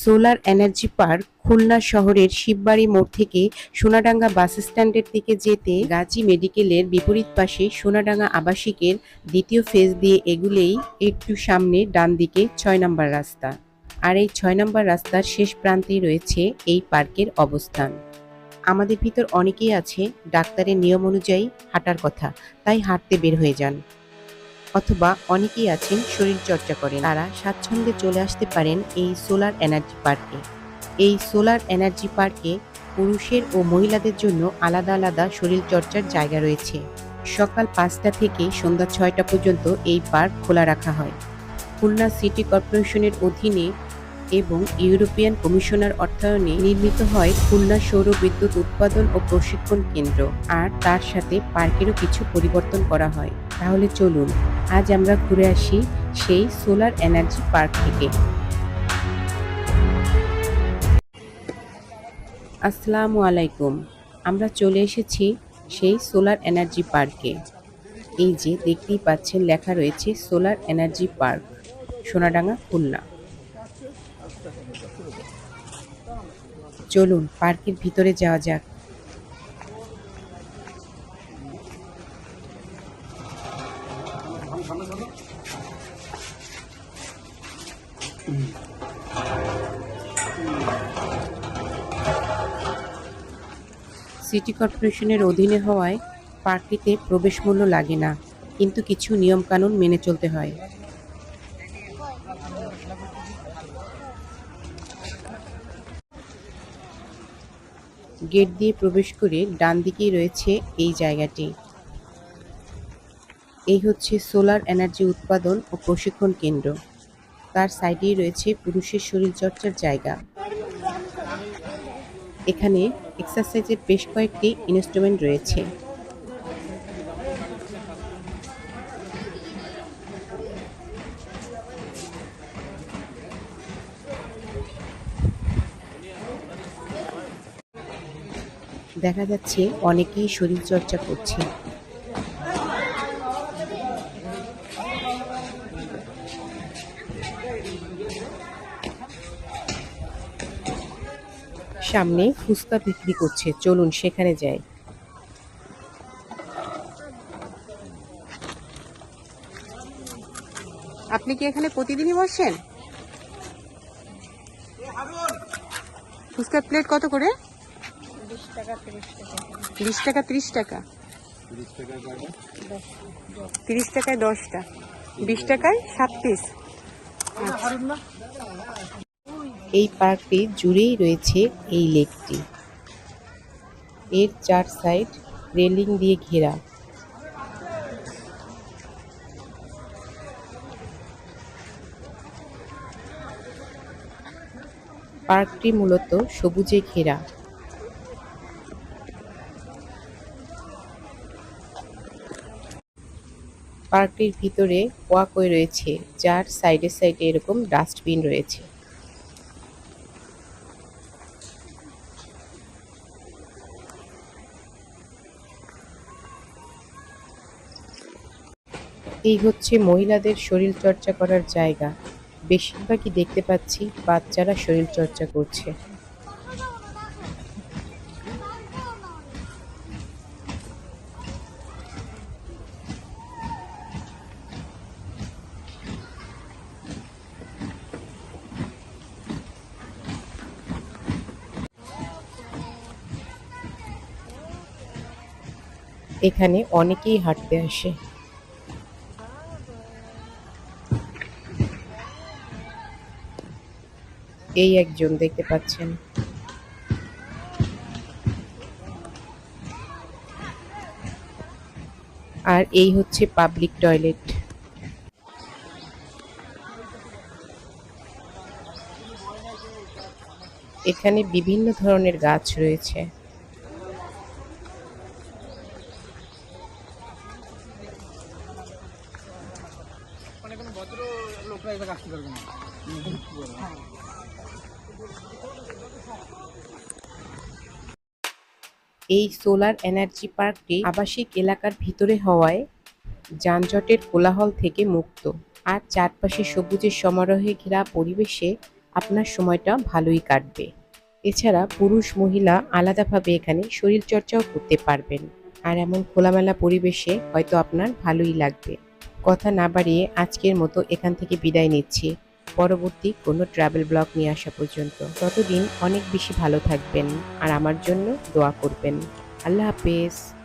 Solar energy park Khulna শহরের শিববাড়ি মোড় থেকে সোনাডাঙ্গা বাস স্ট্যান্ডের দিকে যেতে গাজী মেডিকেলের বিপরীত পাশে সোনাডাঙ্গা আবাসিকের দ্বিতীয় ফেজ দিয়ে এগুলেই একটু সামনে ডান দিকে ছয় নম্বর রাস্তা। আর এই ছয় নম্বর রাস্তার শেষ প্রান্তেই রয়েছে এই পার্কের অবস্থান। আমাদের ভিতর অনেকেই আছে, ডাক্তারের নিয়ম অনুযায়ী হাঁটার কথা, তাই হাঁটতে বের হয়ে যান। অথবা অনেকেই আছেন শরীর চর্চা করেন। তারা স্বাচ্ছন্দ্যে চলে আসতে পারেন এই সোলার এনার্জি পার্কে। এই সোলার এনার্জি পার্কে পুরুষের ও মহিলাদের জন্য আলাদা আলাদা শরীর চর্চার জায়গা রয়েছে। সকাল পাঁচটা থেকে সন্ধ্যা ছয়টা পর্যন্ত এই পার্ক খোলা রাখা হয়। খুলনা সিটি কর্পোরেশনের অধীনে এবং ইউরোপিয়ান কমিশনার অর্থায়নে নির্মিত হয় খুলনা সৌর বিদ্যুৎ উৎপাদন ও প্রশিক্ষণ কেন্দ্র। আর তার সাথে পার্কেরও কিছু পরিবর্তন করা হয়। তাহলে চলুন, আজ আমরা ঘুরে আসি সেই সোলার এনার্জি পার্ক থেকে। আসসালামু আলাইকুম, আমরা চলে এসেছি সেই সোলার এনার্জি পার্কে। এই যে দেখতেই পাচ্ছেন লেখা রয়েছে solar energy park, Sonadanga, Khulna. চলুন, পার্কের ভিতরে যাওয়া যাক। সিটি কর্পোরেশনের অধীনে হওয়ায় পার্কটিতে প্রবেশ মূল্য লাগে না, কিন্তু কিছু নিয়মকানুন মেনে চলতে হয়। গেট দিয়ে প্রবেশ করে ডান দিকেই রয়েছে এই জায়গাটি। এই হচ্ছে সোলার এনার্জি উৎপাদন ও প্রশিক্ষণ কেন্দ্র। তার সাইডেই রয়েছে পুরুষের শরীরচর্চার জায়গা। এখানে এক্সারসাইজের বেশ কয়েকটি ইনস্ট্রুমেন্ট রয়েছে। দেখা যাচ্ছে অনেকেই শরীরচর্চা করছে। সামনে ফুচকা বিক্রি করছে। চলুন সেখানে যাই। আপনি কি এখানে প্রতিদিনই বসেন ফুচকার প্লেট কত করে? বিশ টাকা, ত্রিশ টাকা। তিরিশ টাকায় দশটা। বিশ টাকায় সাত পিস এই পার্কটি জুড়েই রয়েছে এই লেকটি। এর চার সাইড রেলিং দিয়ে ঘেরা। পার্কটি মূলত সবুজে ঘেরা। পার্কটির ভিতরে ওয়াকওয়ে রয়েছে, যার সাইডে সাইডে এরকম ডাস্টবিন রয়েছে। এই হচ্ছে মহিলাদের শরীর চর্চা করার জায়গা। বেশিরভাগই দেখতে পাচ্ছি বাচ্চারা শরীর চর্চা করছে। এখানে অনেকেই হাঁটতে আসে। এই একজন দেখতে পাচ্ছেন। আর এই হচ্ছে পাবলিক টয়লেট এখানে বিভিন্ন ধরনের গাছ রয়েছে। লোকরা এটা আসতে পারবে না। এই সোলার এনার্জি পার্কটি আবাসিক এলাকার ভিতরে হওয়ায় যানজটের কোলাহল থেকে মুক্ত। আর চারপাশে সবুজের সমারোহে ঘেরা পরিবেশে আপনার সময়টা ভালোই কাটবে। এছাড়া পুরুষ, মহিলা আলাদাভাবে এখানে শরীরচর্চাও করতে পারবেন। আর এমন খোলামেলা পরিবেশে হয়তো আপনার ভালোই লাগবে। কথা না বাড়িয়ে আজকের মতো এখান থেকে বিদায় নিচ্ছি। পরবর্তী কোনো ট্রাভেল ব্লগ নিয়ে আসা পর্যন্ত। ততদিন অনেক বেশি ভালো থাকবেন আর আমার জন্য দোয়া করবেন। আল্লাহ হাফেজ।